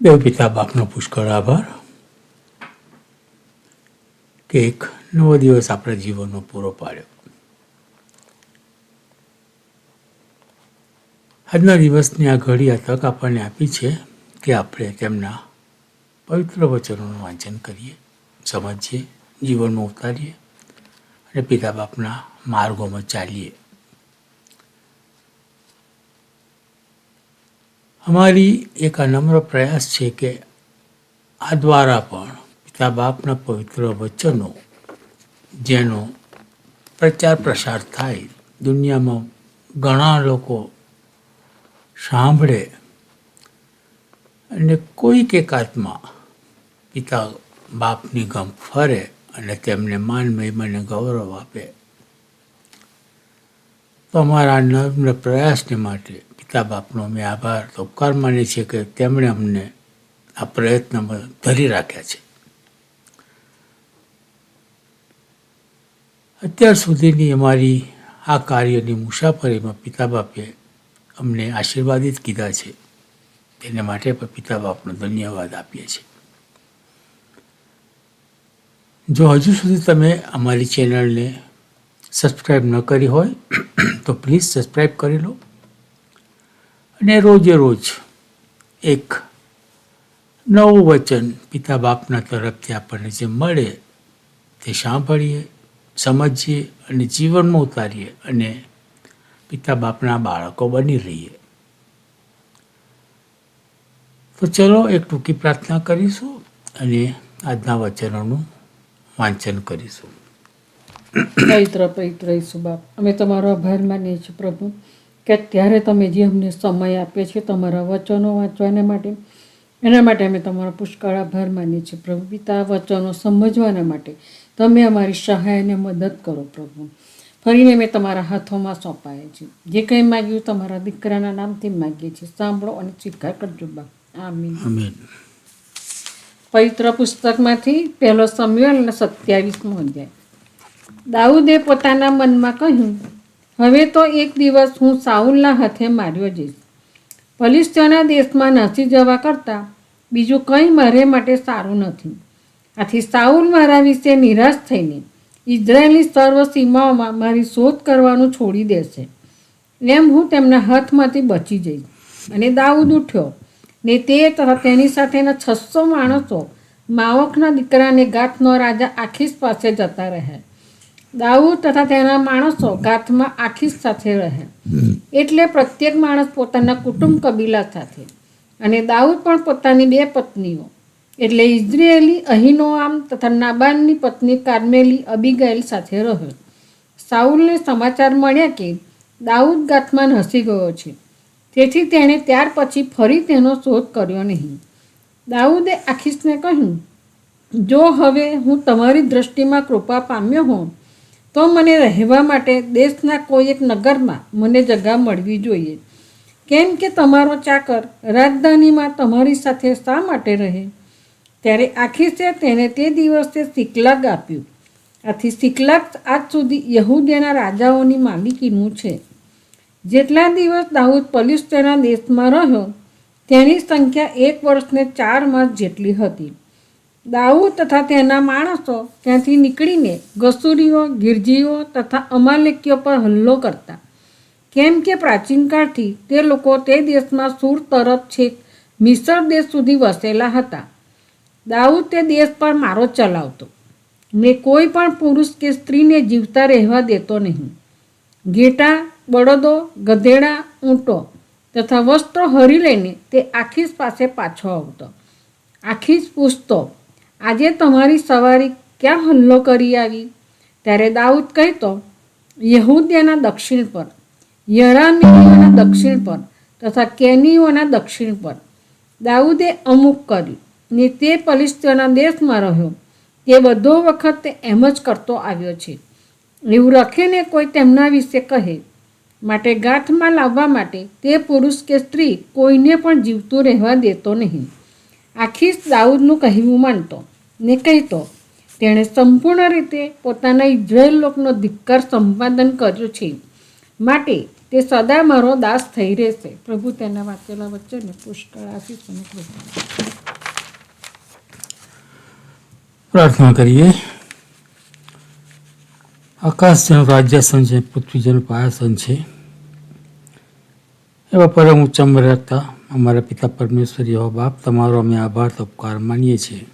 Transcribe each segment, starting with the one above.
દેવ પિતા બાપનો પુષ્કળ આભાર કે એક નવો દિવસ આપણા જીવનનો પૂરો પાડ્યો. આજના દિવસની આ ઘડી આ તક આપણને આપી છે કે આપણે તેમના પવિત્ર વચનોનું વાંચન કરીએ, સમજીએ, જીવનમાં ઉતારીએ અને પિતા બાપના માર્ગોમાં ચાલીએ. અમારી એક આ નમ્ર પ્રયાસ છે કે આ દ્વારા પણ પિતા બાપના પવિત્ર વચનો જેનો પ્રચાર પ્રસાર થાય, દુનિયામાં ઘણા લોકો સાંભળે અને કોઈક એકાત્મા પિતા બાપની ગમ ફરે અને તેમને માન મહિમાને ગૌરવ આપે. તો અમારા નમ્ર પ્રયાસને માટે પિતા બાપનો અમે આભાર. ઉપકાર માનીએ છીએ કે તેમણે અમને આ પ્રયત્નમાં ધરી રાખ્યા છે. અત્યાર સુધીની અમારી આ કાર્યની મુસાફરીમાં પિતા બાપે અમને આશીર્વાદિત કીધા છે. તેને માટે પણ પિતા બાપનો ધન્યવાદ આપીએ છીએ. જો હજુ સુધી તમે અમારી ચેનલને સબસ્ક્રાઈબ ન કરી હોય, તો પ્લીઝ સબસ્ક્રાઈબ કરી લો. અને રોજે રોજ એક નવું વચન પિતા બાપના તરફથી આપણને જે મળે તે સાંભળીએ, સમજીએ અને જીવનમાં ઉતારીએ અને પિતા બાપના બાળકો બની રહીએ. તો ચલો એક ટૂંકી પ્રાર્થના કરીશું અને આજના વચનોનું વાંચન કરીશું. પવિત્ર પવિત્ર ઈસુ બાપ, અમે તમારો આભાર માનીએ છીએ પ્રભુ. કે અત્યારે તમે જે અમને સમય આપ્યો છે તમારા વચનો વાંચવાને માટે એના માટે અમે તમારો પુષ્કળ આભાર માનીએ છીએ પ્રભુ પિતા વચનો સમજવાના માટે. તમે અમારી સહાય અને મદદ કરો પ્રભુ. ફરીને મેં તમારા હાથોમાં સોંપાય છે. જે કંઈ માગ્યું તમારા દીકરાના નામથી માગીએ છીએ. સાંભળો અને સ્વીકાર કરજો બાપ આમીન. આમીન. પવિત્ર પુસ્તકમાંથી પહેલો સમ્યુઅલ અને સત્યાવીસમો અધ્યાય. દાઉદે પોતાના મનમાં કહ્યું હવે તો એક દિવસ હું સાઉલના હાથે માર્યો જઈશ. ફલિસ્તીઓના દેશમાં નાસી જવા કરતાં બીજું કંઈ મારે માટે સારું નથી. આથી સાઉલ મારા વિશે નિરાશ થઈને ઇઝરાયેલી સર્વ સીમાઓમાં મારી શોધ કરવાનું છોડી દેશે. એમ હું તેમના હાથમાંથી બચી જઈશ. અને દાઉદ ઉઠ્યો. ને તે તેની સાથેના છસો માણસો માવકના દીકરાને ગાથનો રાજા આખીસ પાસે જતા રહ્યા. દાઉદ તથા તેના માણસો ગાથમાં આખી સાથે રહે. એટલે પ્રત્યેક માણસ પોતાના કુટુંબ કબીલા સાથે. અને દાઉદ પણ પોતાની બે પત્નીઓ. એટલે ઇઝરાયેલી અહીનોઆમ તથા નાબાનની પત્ની કાર્મેલી અબીગાઇલ સાથે રહ્યો. સાઉલને સમાચાર મળ્યા કે દાઉદ ગાથમાં હસી ગયો છે. તેથી તેણે ત્યાર પછી ફરી તેનો શોધ કર્યો નહીં. દાઉદે આખીસને કહ્યું જો હવે હું તમારી દૃષ્ટિમાં કૃપા પામ્યો હોઉં તો મને રહેવા માટે દેશના કોઈ એક નગરમાં મને જગા મળવી જોઈએ. કેમ કે તમારો ચાકર રાજધાનીમાં તમારી સાથે શા માટે રહે? ત્યારે આખીસે તેને તે દિવસે સિકલાગ આપ્યું. આથી સિકલાગ આજ સુધી યહૂદીના રાજાઓની માલિકીનું છે. જેટલા દિવસ દાઉદ પલિસ્તેના દેશમાં રહ્યો, તેની સંખ્યા એક વર્ષને ચાર માસ જેટલી હતી. દાઉદ તથા તેના માણસો ત્યાંથી નીકળીને ગસુરીઓ, ગિરજીઓ તથા અમાલેકીઓ પર હલ્લો કરતા. કેમ કે પ્રાચીનકાળથી તે લોકો તે દેશમાં સૂર, તરફ, છેક, મિસર દેશ સુધી વસેલા હતા. દાઉદ તે દેશ પર મારો ચલાવતો. ને કોઈ પણ પુરુષ કે સ્ત્રીને જીવતા રહેવા દેતો નહીં. ઘેટા, બળદો, ગધેડા, ઊંટો તથા વસ્ત્રો હરી લઈને તે આખીસ પાસે પાછો આવતો. આખીસ પૂછતો આજે તમારી સવારી ક્યાં હલ્લો કરી આવી? ત્યારે દાઉદ કહેતો, યહુદ્યાના દક્ષિણ પર, યરામીઓના દક્ષિણ પર તથા કેનીઓના દક્ષિણ પર. દાઉદે અમુક કર્યું ને તે પલિસ્તીઓના દેશમાં રહ્યો. તે બધો વખત તે એમ જ કરતો આવ્યો છે. એવું રખીને કોઈ તેમના વિશે કહે. માટે ગાંઠમાં લાવવા માટે તે પુરુષ કે સ્ત્રી કોઈને પણ જીવતું રહેવા દેતો નહીં. આખી દાઉદનું કહેવું માનતો ને કહેતો, તેણે સંપૂર્ણ રીતે પોતાના ઇઝરાયેલ લોકનો ધિક્કાર સંપાદન કર્યો છે. માટે તે સદા મારો દાસ થઈ રહેશે. પ્રભુ તેના વાંચેલા વચ્ચે પુષ્કળ આશીષ અને પ્રાર્થના કરીએ. આકાશ જેનું રાજ્યાસન છે પૃથ્વી જેનું પાયાસન છે. એવા પરમ ઉચ્ચમ રહેતા અમારા પિતા પરમેશ્વર એવા બાપ, તમારો અમે આભાર ઉપકાર માનીએ છીએ.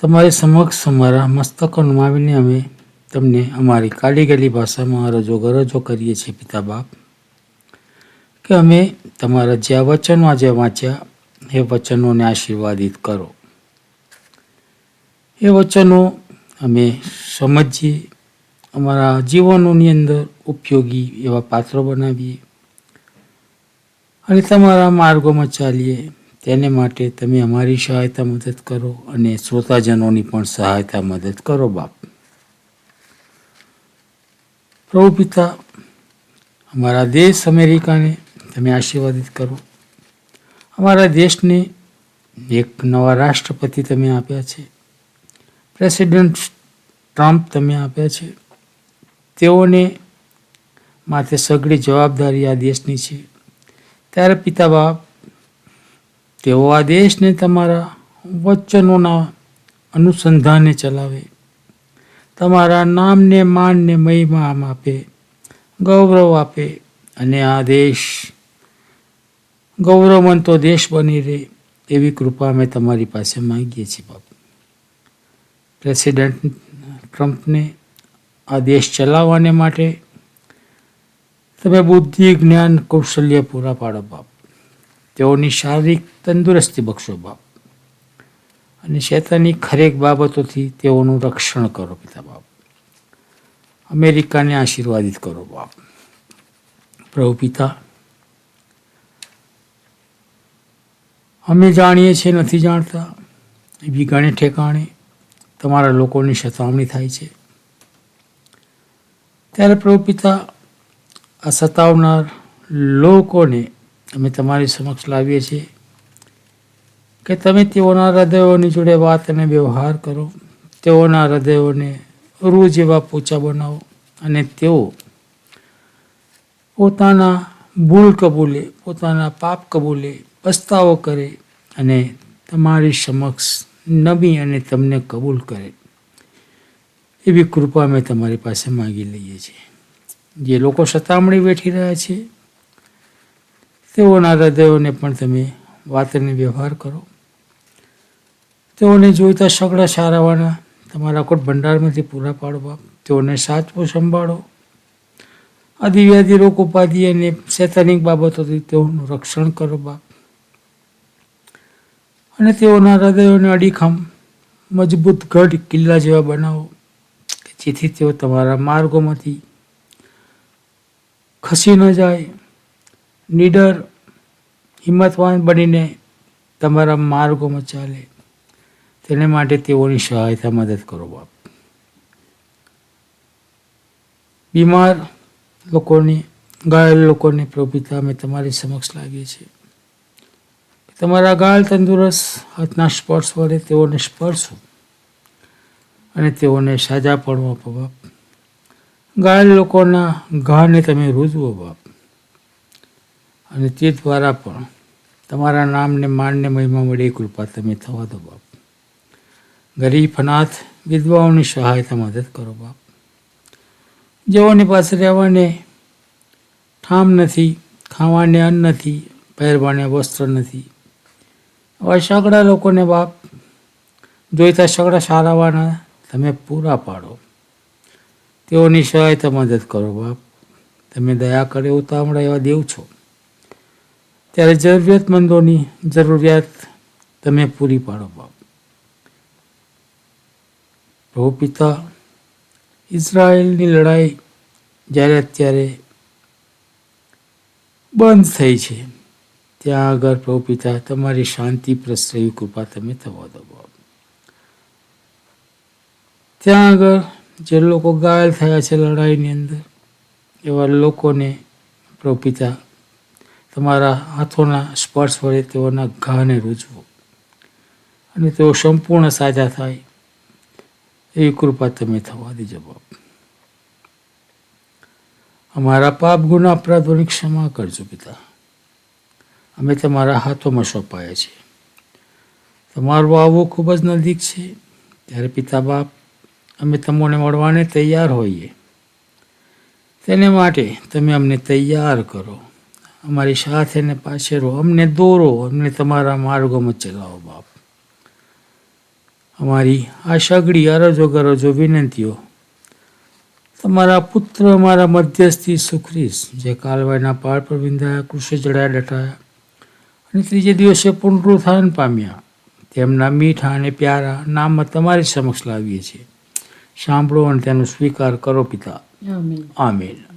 તમારી સમક્ષ અમારા મસ્તકો નમાવીને અમે તમને અમારી કાલીગલી ભાષામાં રજો ગરજો કરીએ છીએ પિતા બાપ, કે અમે તમારા જે આ વચનો આજે વાંચ્યા, એ વચનોને આશીર્વાદિત કરો. એ વચનો અમે સમજીએ અમારા જીવનોની અંદર ઉપયોગી એવા પાત્રો બનાવીએ. અને તમારા માર્ગોમાં ચાલીએ, તેને માટે તમે અમારી સહાયતા મદદ કરો અને શ્રોતાજનોની પણ સહાયતા મદદ કરો, બાપ. પ્રભુ પિતા, અમારા દેશ અમેરિકાને તમે આશીર્વાદિત કરો. અમારા દેશને એક નવા રાષ્ટ્રપતિ તમે આપ્યા છે. પ્રેસિડેન્ટ ટ્રમ્પ તમે આપ્યા છે. તેઓને માથે સઘળી જવાબદારી આ દેશની છે. ત્યારે પિતા બાપ તેઓ આ દેશને તમારા વચનોના અનુસંધાને ચલાવે. તમારા નામને, માનને મહિમા આપે, ગૌરવ આપે અને આ દેશ ગૌરવવંતો દેશ બની રહે એવી કૃપા અમે તમારી પાસે માંગીએ છીએ બાપ. પ્રેસિડેન્ટ ટ્રમ્પને આ દેશ ચલાવવાને માટે તમે બુદ્ધિ, જ્ઞાન, કૌશલ્ય પૂરા પાડો બાપ. તેઓની શારીરિક તંદુરસ્તી બક્ષો બાપ. અને શેતાની ખરેક બાબતોથી તેઓનું રક્ષણ કરો પિતા બાપ. અમેરિકાને આશીર્વાદિત કરો બાપ. પ્રભુ પિતા, અમે જાણીએ છીએ, નથી જાણતા. એવી ગણે ઠેકાણે તમારા લોકોની સતામણી થાય છે. ત્યારે પ્રભુ પિતા આ સતાવનાર લોકોને અમે તમારી સમક્ષ લાવીએ છીએ કે તમે તેઓના હૃદયોની જોડે વાત અને વ્યવહાર કરો, તેઓના હૃદયોને રૂ જેવા પોચા બનાવો અને તેઓ પોતાના ભૂલ કબૂલે, પોતાના પાપ કબૂલે પસ્તાવો કરે અને તમારી સમક્ષ નબી અને તમને કબૂલ કરે. એવી કૃપા અમે તમારી પાસે માગી લઈએ છીએ. જે લોકો સતામણી બેઠી રહ્યા છે, તેઓના હૃદયોને પણ તમે વાતને વ્યવહાર કરો. તેઓને જોઈતા સગડા સારાવાના તમારા કોટ ભંડારમાંથી પૂરા પાડો બાપ તેઓને સાચવો સંભાળો. અધિવ્યાધિ રોગ ઉપાધિ અને શૈતાનિક બાબતોથી તેઓનું રક્ષણ કરો બાપ અને તેઓના હૃદયોને અડીખમ, મજબૂત ગઢ કિલ્લા જેવા બનાવો. જેથી તેઓ તમારા માર્ગોમાંથી ખસી ન જાય. નીડર, હિંમતવાન બનીને તમારા માર્ગોમાં ચાલે. તેને માટે તેઓની સહાયતા મદદ કરો બાપ. બીમાર લોકોને, ઘાયલ લોકોને પ્રભુતા અમે તમારી સમક્ષ લાવીએ છીએ. તમારા ગાળ તંદુરસ્ત હાથના સ્પર્શ વડે તેઓને સ્પર્શો. અને તેઓને સાજાપણું આપો બાપ. ઘાયલ લોકોના ઘાને તમે રૂજવો બાપ. અને તે દ્વારા પણ તમારા નામને માનને મહિમા મળે કૃપા તમે થવા દો બાપ. ગરીબ અનાથ વિધવાઓની સહાયતા મદદ કરો બાપ. જેઓની પાસે રહેવાને ઠામ નથી, ખાવાને અન્ન નથી, પહેરવાને વસ્ત્ર નથી. હવે સગડા લોકોને બાપ, જોઈતા સગડા સારાવાના તમે પૂરા પાડો. તેઓની સહાયતા મદદ કરો, બાપ. તમે દયા કરે તો એવા દેવ છો. ત્યારે જરૂરિયાતમંદોની જરૂરિયાત તમે પૂરી પાડો, બાપ. પ્રભુ પિતા, ઇઝરાયલની લડાઈ જ્યારે અત્યારે બંધ થઈ છે, ત્યાં આગળ પ્રભુ પિતા, તમારી શાંતિ પ્રસરે કૃપા તમે થવા દો ત્યાં આગળ જે લોકો ઘાયલ થયા છે લડાઈની અંદર, એવા લોકોને આપણો પિતા તમારા હાથોના સ્પર્શ વડે તેઓના ઘાને રૂજવો. અને તેઓ સંપૂર્ણ સાજા થાય, એવી કૃપા તમે થવા દેજો બાપ. અમારા પાપ, ગુના, અપરાધોની ક્ષમા કરજો પિતા. અમે તમારા હાથોમાં સોંપાયા છીએ. તમારું આવવું ખૂબ જ નજીક છે. ત્યારે પિતા બાપ અમે તમને મળવાને તૈયાર હોઈએ. તેને માટે તમે અમને તૈયાર કરો. અમારી સાથે ને પાછે રહો. અમને દોરો. અમને તમારા માર્ગોમાં ચલાવો, બાપ. અમારી આ સગડી અરજો ગરજો વિનંતીઓ, તમારા પુત્ર અમારા મધ્યસ્થી સુખરીશ જે કાલવાયના પાળ પર વિંધાયા કૃષિ જડાયા, ડટાયા, અને ત્રીજે દિવસે પુનરુત્થાન પામ્યા. તેમના મીઠા અને પ્યારા નામમાં તમારી સમક્ષ લાવીએ છીએ. સાંભળો અને તેનો સ્વીકાર કરો પિતા. આમીન.